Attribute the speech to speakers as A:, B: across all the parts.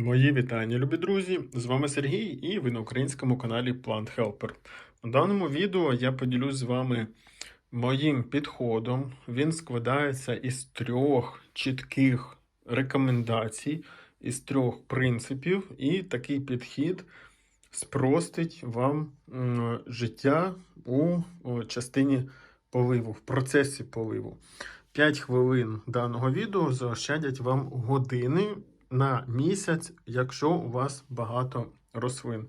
A: Мої вітання, любі друзі! З вами Сергій і ви на українському каналі Plant Helper. У даному відео я поділюсь з вами моїм підходом. Він складається із трьох чітких рекомендацій, із трьох принципів, і такий підхід спростить вам життя у частині поливу, в процесі поливу. 5 хвилин даного відео заощадять вам години на місяць, якщо у вас багато рослин.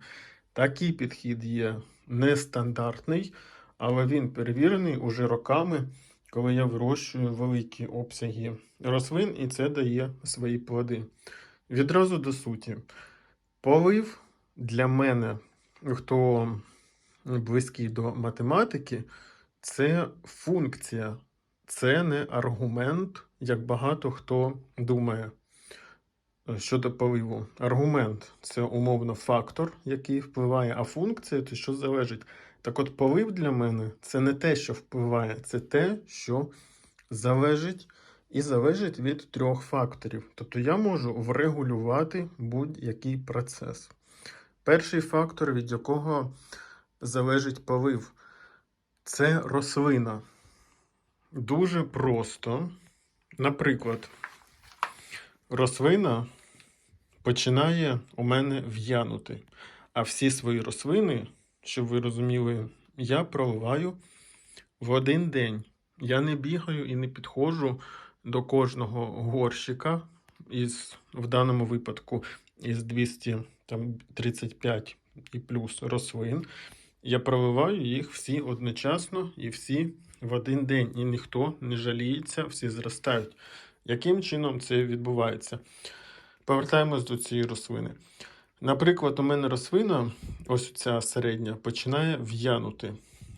A: Такий підхід є нестандартний, але він перевірений уже роками, коли я вирощую великі обсяги рослин, і це дає свої плоди. Відразу до суті. Полив для мене, хто близький до математики, це функція, це не аргумент, як багато хто думає щодо поливу. Аргумент це умовно фактор, який впливає, а функція це що залежить. Так от, полив для мене це не те, що впливає, це те, що залежить і залежить від трьох факторів. Тобто я можу врегулювати будь-який процес. Перший фактор, від якого залежить полив, це рослина. Дуже просто. Наприклад, рослина починає у мене в'янути. А всі свої рослини, щоб ви розуміли, я проливаю в один день. Я не бігаю і не підходжу до кожного горщика із, в даному випадку із 235 і плюс рослин. Я проливаю їх всі одночасно і всі в один день. І ніхто не жаліється, всі зростають. Яким чином це відбувається? Повертаємось до цієї рослини. Наприклад, у мене рослина, ось ця середня, починає в'янути.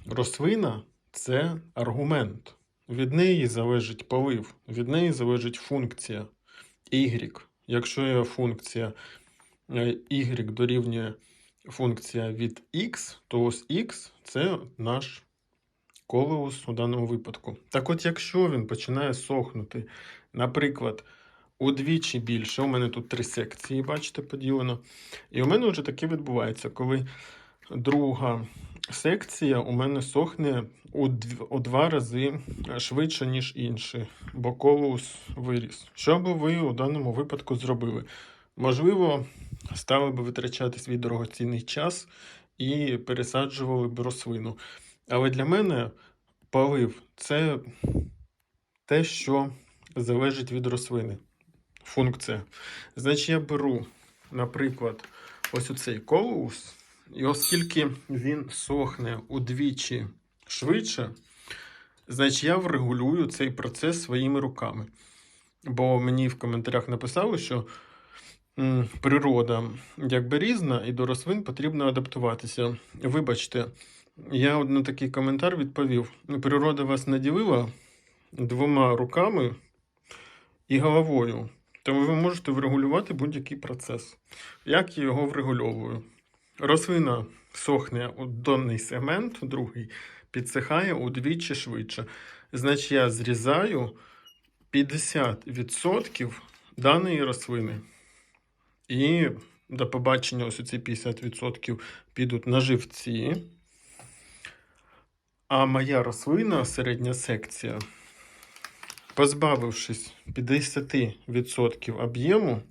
A: Рослина це аргумент. Від неї залежить полив, від неї залежить функція y. Якщо є функція е, y дорівнює функція від x, то ось x це наш колеус у даному випадку. Так от, якщо він починає сохнути, наприклад, удвічі більше, у мене тут три секції, бачите, поділено. І у мене вже таке відбувається, коли друга секція у мене сохне у, дв- у два рази швидше, ніж інші, бо колеус виріс. Що би ви у даному випадку зробили? Можливо, стали би витрачати свій дорогоцінний час і пересаджували б рослину. Але для мене полив це те, що залежить від рослини. Функція. Значить, я беру, наприклад, ось оцей колеус, і оскільки він сохне удвічі швидше, значить я врегулюю цей процес своїми руками. Бо мені в коментарях написали, що природа якби різна, і до рослин потрібно адаптуватися. Вибачте, я от на такий коментар відповів: природа вас наділила двома руками і головою. Тому ви можете врегулювати будь-який процес. Як я його врегульовую? Рослина сохне у донний сегмент, другий підсихає удвічі швидше. Значить, я зрізаю 50% даної рослини. І до побачення, ось ці 50% підуть на живці. А моя рослина, середня секція, позбавившись 50% об'єму,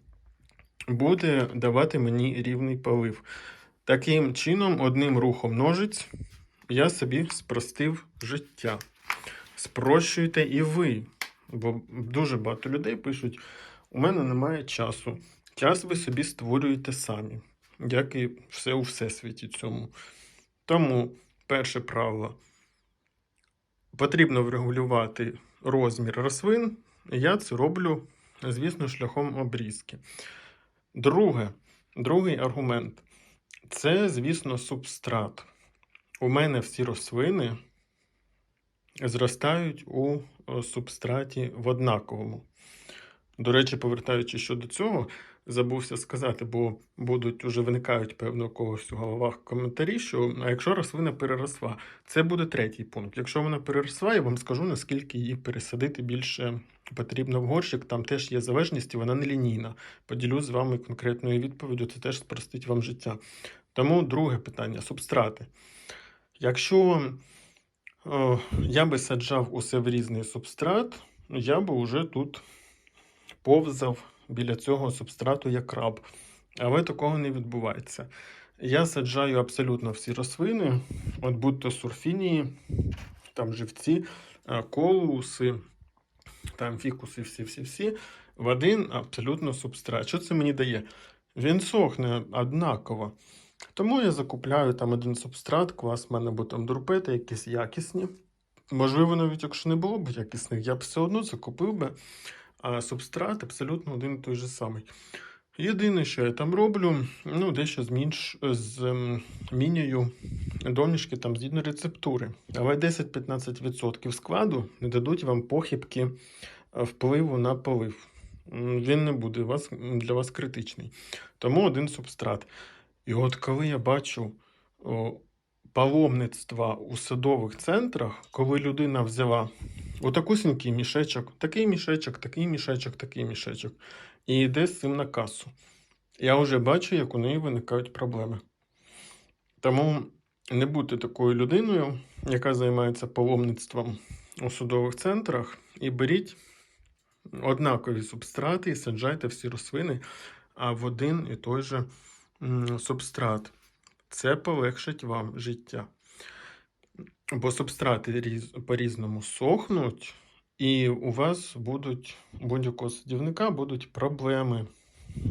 A: буде давати мені рівний полив. Таким чином, одним рухом ножиць я собі спростив життя. Спрощуйте і ви. Бо дуже багато людей пишуть: у мене немає часу. Час ви собі створюєте самі, як і все у всесвіті цьому. Тому перше правило потрібно врегулювати розмір рослин. Я це роблю, звісно, шляхом обрізки. Друге, другий аргумент це, звісно, субстрат. У мене всі рослини зростають у субстраті в однаковому. До речі, повертаючись щодо цього, забувся сказати, бо будуть уже виникають певно у когось у головах коментарі, що а якщо рослина переросла, це буде третій пункт. Якщо вона переросла, я вам скажу, наскільки її пересадити більше потрібно в горщик. Там теж є залежність, і вона не лінійна. Поділюсь з вами конкретною відповіддю, це теж спростить вам життя. Тому друге питання субстрати. Якщо о, я би саджав усе в різний субстрат, я би вже тут повзав біля цього субстрату як краб. Але такого не відбувається. Я саджаю абсолютно всі рослини, от будь-то сурфінії, там живці, е, колуси, там фікуси, всі-всі-всі, в один абсолютно субстрат. Що це мені дає? Він сохне однаково. Тому я закупляю там один субстрат, клас в мене або там друпети, якісь якісні. Можливо, навіть якщо не було б якісних, я б все одно закупив би, а субстрат абсолютно один і той же самий. Єдине, що я там роблю, ну, дещо змінюю домішки там згідно рецептури. Але 10-15% складу не дадуть вам похибки е, впливу на полив. Він не буде вас, для вас критичний. Тому один субстрат. І от коли я бачу паломництва у садових центрах, коли людина взяла отакусінький мішечок, такий мішечок, такий мішечок, такий мішечок, і йде з цим на касу. Я вже бачу, як у неї виникають проблеми. Тому не будьте такою людиною, яка займається паломництвом у судових центрах, і беріть однакові субстрати і саджайте всі рослини в один і той же субстрат. Це полегшить вам життя. Бо субстрати різ- по-різному сохнуть, і у вас будуть у будь-якого садівника будуть проблеми.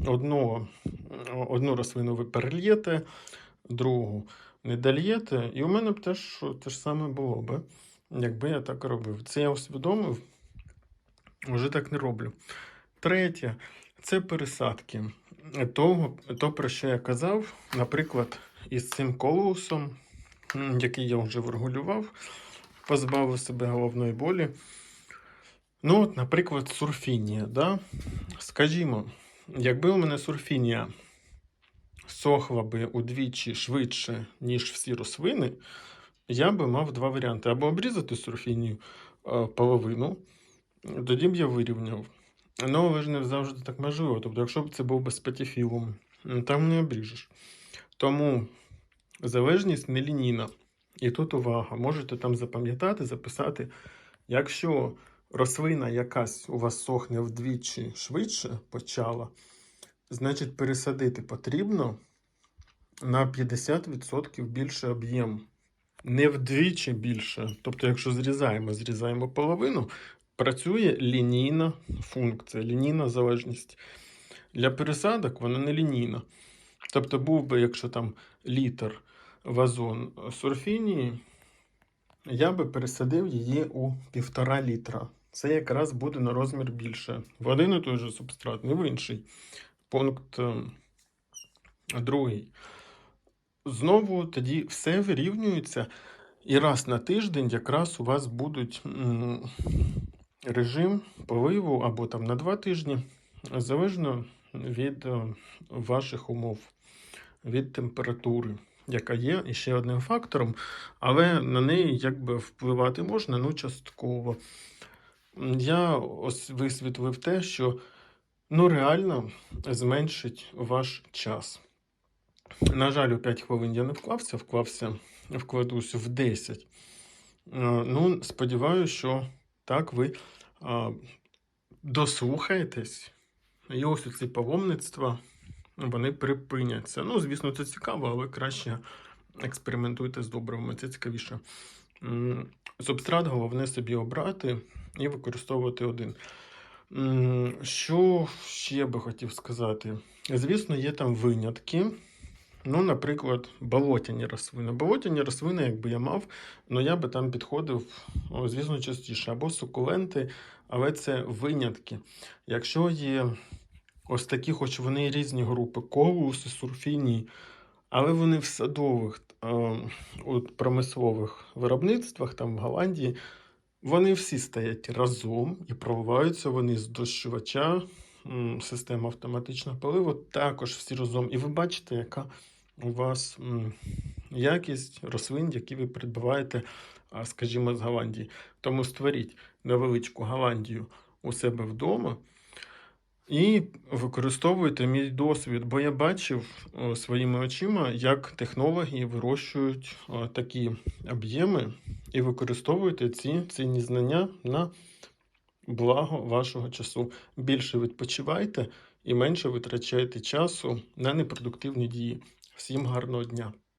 A: Одного, одну рослину ви перельєте, другу не дольєте. І у мене б теж те ж саме було би, якби я так робив. Це я усвідомив, вже так не роблю. Третє це пересадки. Того, то, про що я казав, наприклад, із цим колосом, м, який я вже врегулював, позбавив себе головної болі. Ну, от, наприклад, сурфінія. Да? Скажімо, якби у мене сурфінія сохла би удвічі швидше, ніж всі рослини, я би мав два варіанти: або обрізати сурфінію е, половину, тоді б я вирівняв. Ну, але ж не завжди так можливо. Тобто, якщо б це був би спатіфілум, м, там не обріжеш. Тому залежність нелінійна. І тут увага, можете там запам'ятати, записати, якщо рослина якась у вас сохне вдвічі швидше почала, значить пересадити потрібно на 50% більше об'єм. Не вдвічі більше. Тобто, якщо зрізаємо, зрізаємо половину, працює лінійна функція, лінійна залежність. Для пересадок вона не лінійна. Тобто, був би, якщо там літр вазон сурфінії, я би пересадив її у півтора літра. Це якраз буде на розмір більше. В один і той же субстрат, не в інший. Пункт е, другий. Знову тоді все вирівнюється, і раз на тиждень якраз у вас будуть режим поливу або там на два тижні, залежно від е, ваших умов, від температури, яка є і ще одним фактором, але на неї якби впливати можна, ну частково. Я ось висвітлив те, що ну реально зменшить ваш час. На жаль, у 5 хвилин я не вклався, вклався, вкладусь в 10. Е, Ну, сподіваюся, що так ви дослухаєтесь. І ось ці паломництва вони припиняться. Ну, звісно, це цікаво, але краще експериментуйте з добривами, це цікавіше. Субстрат головне собі обрати і використовувати один. Що ще би хотів сказати? Звісно, є там винятки. Ну, наприклад, болотяні рослини. Болотяні рослини, якби я мав, ну я би там підходив, звісно, частіше, або сукуленти, але це винятки. Якщо є ось такі, хоч вони різні групи, колуси, сурфінії, але вони в садових, е, от промислових виробництвах, там в Голландії, вони всі стоять разом і проливаються вони з дощувача система автоматичного поливу, також всі разом. І ви бачите, яка у вас якість рослин, які ви придбаєте, а, скажімо, з Голландії. Тому створіть невеличку Голландію у себе вдома. І використовуйте мій досвід, бо я бачив своїми очима, як технологи вирощують такі об'єми і використовуйте ці цінні знання на благо вашого часу. Більше відпочивайте і менше витрачайте часу на непродуктивні дії. Всім гарного дня!